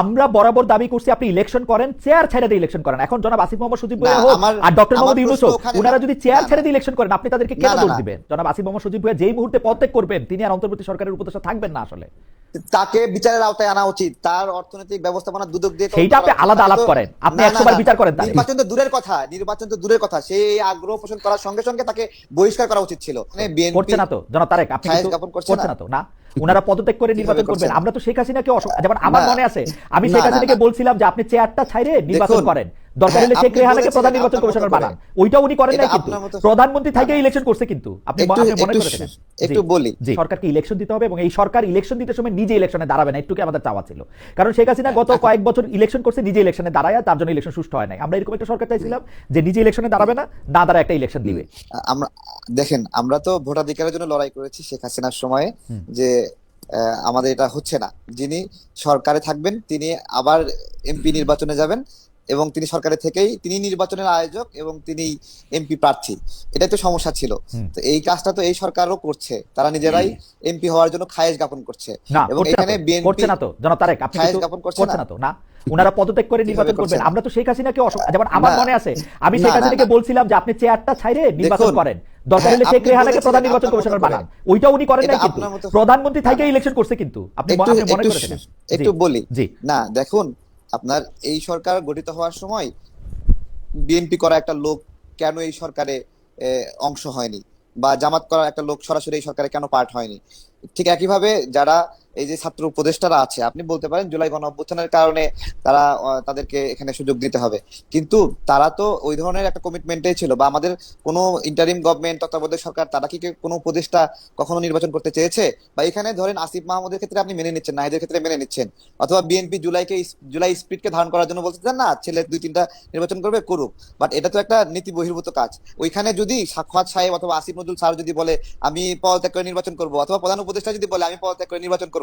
আমরা বরাবর দাবি করছি আপনি ইলেকশন করেন চেয়ার ছেড়ে দিয়ে ইলেকশন করেন। এখন জনাব আসিফ মোহাম্মদ সজীব ভাইয়া হোক আর ডক্টর মোহাম্মদ ইউনুস হোক ওনারা যদি চেয়ার ছেড়ে দিয়ে ইলেকশন করেন আপনি তাদেরকে কেন দোষ। দিবেন? জনাব আসিফ মোহাম্মদ সজীব ভাইয়া যেই মুহূর্তে পদত্যাগ করবেন তিনি আর অন্তর্বর্তী সরকারের উপদেষ্টা থাকবেন না আসলে। তাকে বিচারের আওতায় আনা উচিত। তার অর্থনৈতিক ব্যবস্থাপনা দুদক দিয়ে সেইটা আপনি আলাদা আলাপ করেন। আপনি না, না, 100 বার বিচার করেন। নির্বাচন তো দূরের কথা নির্বাচন তো দূরের কথা। সেই আগ্রহ পোষণ করার সঙ্গে সঙ্গে তাকে বহিষ্কার করা উচিত ছিল। মানে করছে না তো। জনাব তারেক আপনি করছে না? তো না? ওনারা পদত্যাগ করে নির্বাচন করবেন? আমরা তো শেখ হাসিনাকে যেমন আমার মনে আছে আমি শেখ হাসিনাকে বলছিলাম যে আপনি চেয়ারটা ছাইরে নির্বাচন করেন। দরকার হলে হ্যাঁ, শেখ রেহানাকে প্রধান নির্বাচন কমিশনার বানান। ওইটা উনি করেন নাই কিন্তু। প্রধানমন্ত্রী থেকে। ইলেকশন করছে কিন্তু। আপনি মনে করেছেন একটু বলি। সরকারকে ইলেকশন দিতে হবে এবং এই সরকার ইলেকশন দিতে সময় নিজে ইলেকশনে দাঁড়াবে না। একটুকে আমাদের চাওয়া ছিল। কারণ শেখ হাসিনা গত কয়েক বছর ইলেকশন করছে নিজে ইলেকশনে দাঁড়ায় তার জন্য ইলেকশন সুষ্ঠু হয় নাই। আমরা এরকম একটা সরকার চাইছিলাম যে নিজে ইলেকশনে দাঁড়াবে না না দাঁড়ায় একটা ইলেকশন দিবে। আমরা দেখেন আমরা তো ভোটাধিকারের জন্য লড়াই করেছি শেখ হাসিনার সময়ে যে আমাদের এটা হচ্ছে না। যিনি সরকারে থাকবেন তিনি আবার এমপি নির্বাচনে যাবেন। এবং তিনি সরকারে থেকেই তিনি নির্বাচনের আয়োজক এবং তিনি এমপি প্রার্থী। এটাই তো সমস্যা ছিল। তো এই কাজটা তো এই সরকারও করছে। তারা নিজেরাই এমপি হওয়ার জন্য খায়েশ জ্ঞাপন করছে। এবং এখানে বিএনপি করছে না তো। জনাব তারেক আপনি খায়েশ জ্ঞাপন করছে না? তো না? ওনারা পদত্যাগ করে নির্বাচন করবেন? আমরা তো শেখ হাসিনাকে যেমন আমার মনে আছে আমি শেখ হাসিনাকে বলছিলাম যে আপনি চেয়ারটা ছাইরে নির্বাচন করেন। দরকার হলে হ্যাঁ, শেখ রেহানাকে প্রধান নির্বাচন কমিশনার বানান। ওইটা উনি করেন নাই কিন্তু। প্রধানমন্ত্রী থেকে ইলেকশন করছে কিন্তু। আপনি মনে করেছেন? একটু বলি। জি। না দেখুন আপনার এই সরকার গঠিত হওয়ার সময় বিএনপি করা একটা লোক কেন এই সরকারে অংশ হয়নি? বা জামাত করা একটা লোক সরাসরি এই সরকারে কেন পার্ট হয়নি? ঠিক একইভাবে যারা এই যে ছাত্র উপদেষ্টারা আছে, আপনি বলতে পারেন জুলাই গণ অভ্যুত্থানের কারণে তারা তাদেরকে এখানে সুযোগ দিতে হবে। কিন্তু তারা তো ওই ধরনের একটা কমিটমেন্টেই ছিল বা আমাদের কোনো ইন্টারিম গভর্নমেন্ট তত্ত্বাবধায়ক সরকার, তারা কি কোনো উপদেষ্টা কখনো নির্বাচন করতে চেয়েছে? বা এখানে ধরেন আসিফ মাহমুদের ক্ষেত্রে আপনি মেনে নিচ্ছেন, নাহিদের ক্ষেত্রে মেনে নিচ্ছেন? অথবা বিএনপি জুলাইকে জুলাই স্পিডকে ধারণ করার জন্য বলতেছেন না, ছেলে দুই তিনটা নির্বাচন করবে, করুক। বাট এটা তো একটা নীতি বহির্ভূত কাজ। ওইখানে যদি সাক্ষাৎ সাহেব অথবা আসিফ নজরুল স্যার যদি বলে, আমি পদত্যাগ করে নির্বাচন করব, অথবা প্রধান উপদেষ্টা যদি বলে, আমি পদত্যাগ করে নির্বাচন করব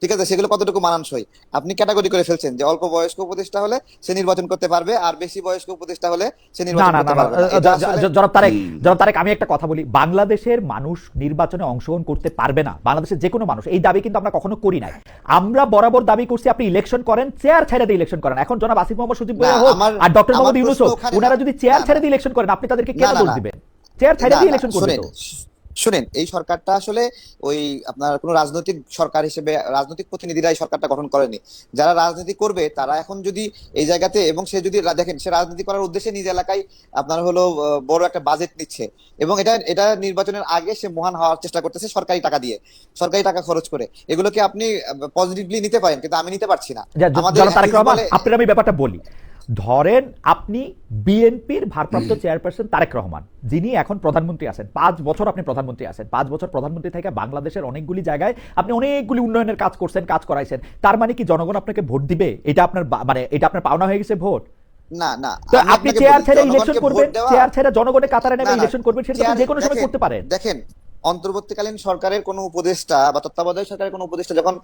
ঠিক আছে সেগুলো কতটুকু মানানসই? আপনি ক্যাটাগরি করে ফেলছেন যে অল্প বয়স্ক উপদেষ্টা হলে সে নির্বাচন করতে পারবে আর বেশি বয়স্ক উপদেষ্টা হলে সে নির্বাচন করতে পারবে জনাব তারেক জনাব তারেক আমি একটা কথা বলি। বাংলাদেশের মানুষ নির্বাচনে অংশগ্রহণ করতে পারবে না। বাংলাদেশের যে কোনো মানুষ এই দাবি কিন্তু আমরা কখনো করি নাই। আমরা বরাবর দাবি করছি আপনি ইলেকশন করেন চেয়ার ছেড়ে দিয়ে ইলেকশন করেন। এখন জনাব আসিফ মোহাম্মদ সজিব হোক আর ডক্টর মোহাম্মদ ইউনুস হোক ওনারা যদি চেয়ার ছেড়ে দিয়ে ইলেকশন করেন আপনি তাদেরকে কেন দোষ দিবেন? চেয়ার ছেড়ে দিয়ে ইলেকশন করবে শুনেন এই সরকারটা আসলে ওই আপনার কোন রাজনৈতিক সরকার হিসেবে রাজনৈতিক প্রতিনিধিরা এই সরকারটা গঠন করেনি। যারা রাজনীতি করবে তারা এখন যদি এই জায়গাতে এবং সে যদি দেখেন সে রাজনীতি করার উদ্দেশ্যে নিজ এলাকায় আপনার হলো বড় একটা বাজেট নিচ্ছে এবং এটা এটা নির্বাচনের আগে সে মহান হওয়ার চেষ্টা করতেছে সরকারি টাকা দিয়ে সরকারি টাকা খরচ করে। এগুলোকে আপনি পজিটিভলি নিতে পারেন কিন্তু আমি নিতে পারছি না। আমাদের আমি ব্যাপারটা বলি। ধরেন আপনি বিএনপির ভারপ্রাপ্ত চেয়ারপারসন তারেক রহমান যিনি এখন প্রধানমন্ত্রী আছেন। পাঁচ বছর আপনি প্রধানমন্ত্রী আছেন। পাঁচ বছর প্রধানমন্ত্রী থেকে বাংলাদেশের অনেকগুলি জায়গায় আপনি অনেকগুলি উন্নয়নের কাজ করছেন কাজ করাইছেন। তার মানে কি জনগণ আপনাকে ভোট দিবে? এটা আপনার মানে এটা আপনার পাওনা হয়ে গেছে ভোট? না না। আপনি চেয়ার ছেড়ে ইলেকশন করবেন চেয়ার ছেড়ে জনগণের কাতারে নেমে না, না, ইলেকশন করবেন সেটা যে কোনো সময় করতে পারেন। দেখেন অন্তর্বর্তীকালীন সরকারের কোন উপদেষ্টা বা তত্ত্বাবধায়ক সরকারের কোন উপদেষ্টা যখন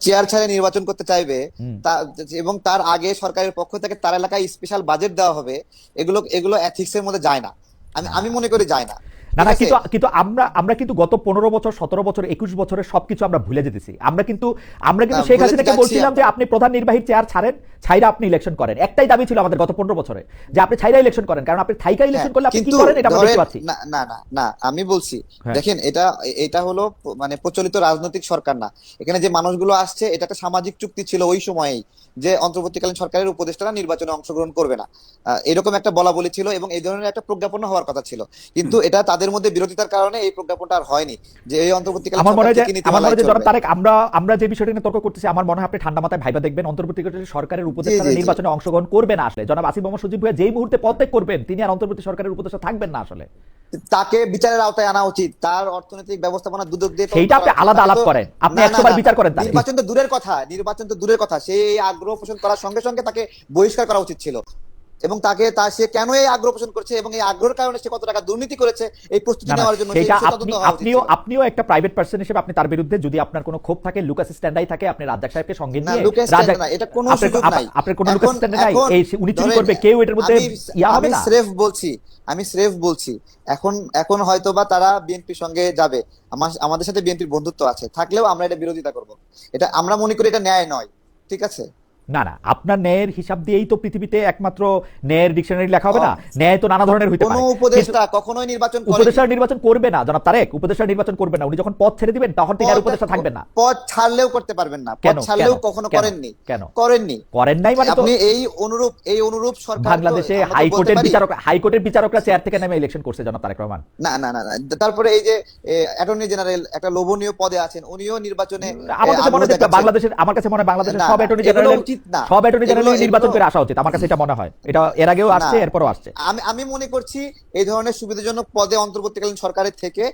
চেয়ার ছাড়ে নির্বাচন করতে চাইবে তা- এবং তার আগে সরকারের পক্ষ থেকে তার এলাকায় স্পেশাল বাজেট দেওয়া হবে এগুলো এগুলো এথিক্স এর মধ্যে যায় না। আমি আমি মনে করি যায় না। না না কিন্তু কিন্তু আমরা আমরা কিন্তু গত পনেরো বছর সতেরো বছর একুশ বছরের সবকিছু আমরা ভুলে যেতেছি। আমরা কিন্তু আমরা কিন্তু শেখ হাসিনাকে বলছিলাম যে আপনি প্রধান নির্বাহী চেয়ার ছাড়েন ছাইরা আপনি ইলেকশন করেন। একটাই দাবি ছিল আমাদের গত পনেরো বছরে যে আপনি ছাইরা ইলেকশন করেন কারণ আপনি থাইকা ইলেকশন করলে আপনি কি করেন এটা আমরা দেখতে পাচ্ছি। না না না আমি বলছি হ্যাঁ। দেখেন এটা এটা হলো মানে প্রচলিত রাজনৈতিক সরকার না। এখানে যে মানুষগুলো আসছে এটা একটা সামাজিক চুক্তি ছিল ওই সময়েই যে অন্তর্বর্তীকালীন সরকারের উপদেষ্টারা নির্বাচনে অংশগ্রহণ করবে না। এরকম একটা বলা বলি ছিল এবং এই ধরনের একটা প্রজ্ঞাপন হওয়ার কথা ছিল। কিন্তু এটা তাদের মধ্যে বিরোধিতার কারণে এই প্রজ্ঞাপনটা আর হয়নি। যে এই অন্তর্বর্তীকালীন আমার মনে হয় যে আমার মনে হয় জনাব তারেক আমরা আমরা যে বিষয়টা নিয়ে তর্ক করতেছি আমার মনে হয় আপনি ঠান্ডা মাথায় ভাইবা দেখবেন অন্তর্বর্তীকালীন সরকারের জি। নির্বাচনে অংশগ্রহণ করবে না আসলে। জনাব আসিফ মোহাম্মদ সজিব ভুইয়া যেই মুহূর্তে পদত্যাগ করবেন তিনি আর অন্তর্বর্তী সরকারের উপদেষ্টা থাকবেন না আসলে। তাকে বিচারের আওতায় আনা উচিত। তার অর্থনৈতিক ব্যবস্থাপনা দুদক দিয়ে সেইটা আপনি আলাদা আলাপ করেন। আপনি না, না, 100 বার না, বিচার করেন। নির্বাচন তো দূরের কথা নির্বাচন তো দূরের কথা। সে এই আগ্রহ পোষণ করার সঙ্গে সঙ্গে তাকে বহিষ্কার করা উচিত ছিল। এবং তাকে তা সে কেন এই আগ্রহ পোষণ করছে এবং এই আগ্রহের কারণে সে কত টাকা দুর্নীতি করেছে এই প্রস্তুতি নেওয়ার জন্য সেটা আপনি আপনিও আপনিও একটা প্রাইভেট পার্সন হিসেবে আপনি তার বিরুদ্ধে যদি আপনার কোনো ক্ষোভ থাকে লুকাস স্ট্যান্ডাই থাকে আপনি রাজ্জাক সাহেবকে সঙ্গে নিয়ে রাজ্জাক- না, এটা কোনো সুযোগ নাই। আপনার কোনো লুকাস স্ট্যান্ড নাই। এই উনি চুরি করবে কেউ এটার মধ্যে আমি- ইয়া হবে না। আমি স্রেফ বলছি আমি স্রেফ বলছি এখন এখন হয়তো বা তারা বিএনপির সঙ্গে যাবে। আমার আমাদের সাথে বিএনপির বন্ধুত্ব আছে থাকলেও আমরা এটা বিরোধিতা করব। এটা আমরা মনে করি এটা ন্যায় নয় ঠিক আছে? না না আপনার ন্যায়ের হিসাব দিয়েই তো পৃথিবীতে একমাত্র ন্যায়ের ডিকশনারি লেখা হবে না। ন্যায় তো নানা ধরনের হইতে পারে। উপদেষ্টা কখনোই নির্বাচন উপদেষ্টা নির্বাচন করবে না জনাব তারেক উপদেষ্টা নির্বাচন করবে না। উনি যখন পদ ছেড়ে দিবেন তখন তিনি আর উপদেষ্টা থাকবেন না। পদ ছাড়লেও করতে পারবেন না। পদ ছাড়লেও কখনো? করেননি। কেন? করেননি। করেন নাই মানে আপনি এই অনুরূপ এই অনুরূপ সরকার বাংলাদেশে হাইকোর্টের বিচারক হাইকোর্টের বিচারকরা চেয়ার থেকে নেমে ইলেকশন করছে জনাব তারেক রহমান। না না না না তারপরে এই যে অ্যাটর্নি জেনারেল একটা লোভনীয় পদে আছেন উনিও নির্বাচনে আমার কাছে মনে হয় বাংলাদেশের আমার কাছে মনে হয় বাংলাদেশের সব অ্যাটর্নি জেনারেল উচিত না। সব অ্যাটর্নি জেনারেল নির্বাচন করে আসা উচিত আমার কাছে এটা মনে হয়। এটা এর আগেও আসছে এরপরও আসছে। আমি আমি মনে করছি এই ধরনের সুবিধাজনক পদে অন্তর্বর্তীকালীন সরকারের থেকে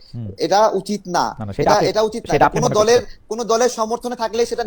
এটা উচিত না। এটা এটা উচিত না। কোনো দলের। কোনো দলের সমর্থনে থাকলে সেটা